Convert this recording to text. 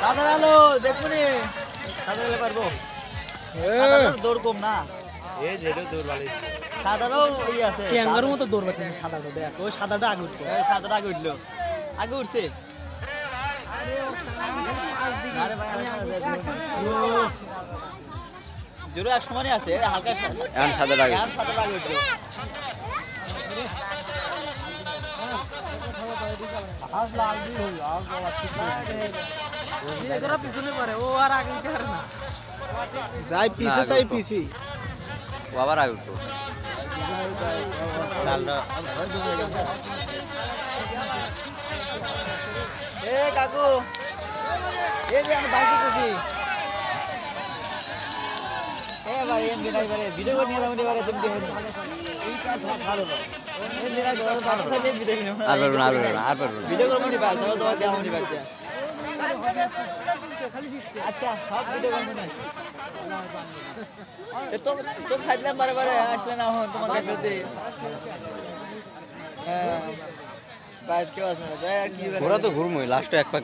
সাদা আলো দেখুনি। সাদা আলো পারব? দৌড় কম না? এই যে দৌড় ভালো সাদারও ই আছে। ট্যাঙ্গার মতো দৌড় পাচ্ছে সাদাটা দেখ ওই সাদাটা আগে উঠছে। সাদাটা আগে উঠল। আগে উঠছে? আরে ভাই, জোরে এক সমানই আছে হালকা এখন সাদাটা আগে। সাদাটা আগে উঠল। হাস লাল দিয়ে হলো আর বাবা ঠিক এগুলো পিছনে পারে ও আর আগে উঠতে পারে না। যাই পিছে তাই পিছি। ও আবার আগে উঠবো এ কাকু এই যে আমি বাইকে করছি এ ভাই এম বিনাই বারে ভিডিও করে নিয়ে যাব এবারে তুমি দেখো ভালো আর পারব না আর পারব না আর পারব না। ভিডিও করব নি বাস ধরো তোমার দেওয়া নি বাচ্চা আচ্ছা সব ভিডিও করব তো খাইলাম আসলে না হন তোমার কাছে হ্যাঁ বাইক কেউ আসবে না। কি ওরা তো ঘুরমোই লাস্টে এক পাক